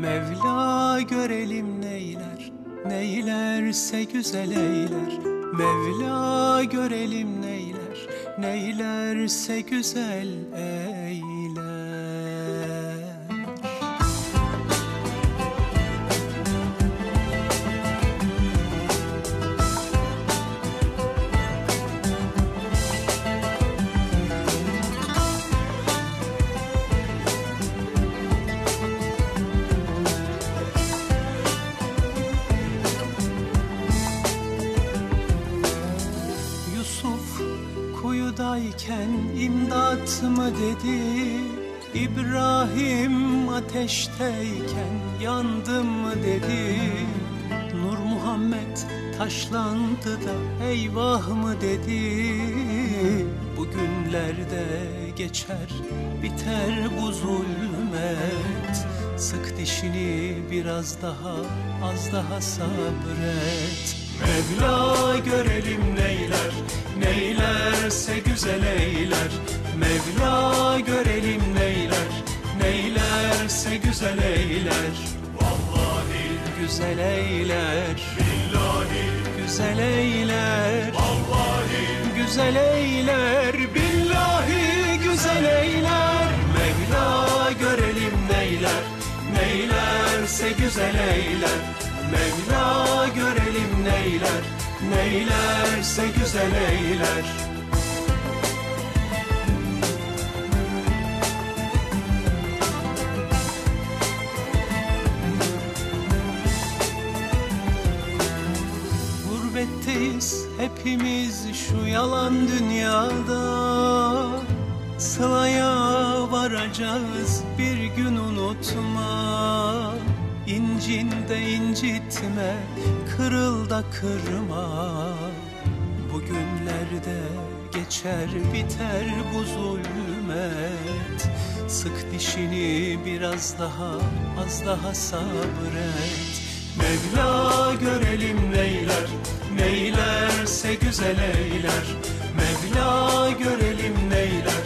Mevla görelim neyler, neylerse güzel eyler. Mevla görelim neyler, neylerse güzel eyler. Kuyudayken imdat mı dedi? İbrahim ateşteyken yandım mı dedi? Nur Muhammed taşlandı da eyvah mı dedi? Bugünlerde geçer biter bu zulmet. Sık dişini biraz daha az daha sabret. Mevla görelim neyler Neylerse güzel eyler. Vallahi güzel eyler. Billahi güzel eyler. Vallahi güzel eyler. Billahi güzel eyler. Mevla görelim neyler. Neylerse güzel eyler. Mevla görelim neyler. Neylerse güzel eyler Gurbetteyiz hepimiz şu yalan dünyada. Sılaya varacağız bir gün unutma. İncin de incitme, kırıl da kırma. Bugünlerde geçer biter bu zulmet. Sık dişini biraz daha az daha sabret. Mevla görelim güzel eyler. Mevla görelim neyler.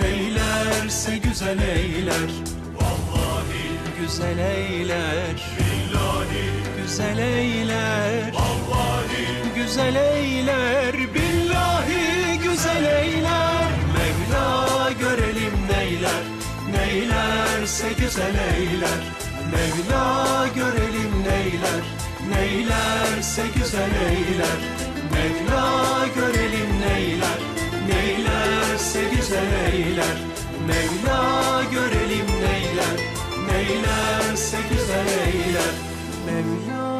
Neylerse güzel eyler. Vallahi güzel eyler. Billahi güzel eyler. Vallahi güzel eyler. Billahi güzel eyler. Mevla görelim neyler. Neylerse güzel eyler. Mevla görelim neyler. Neylerse güzel eyler Mevla görelim neyler Neylerse güzel eyler. Mevla görelim neyler Neylerse güzel eyler. Mevla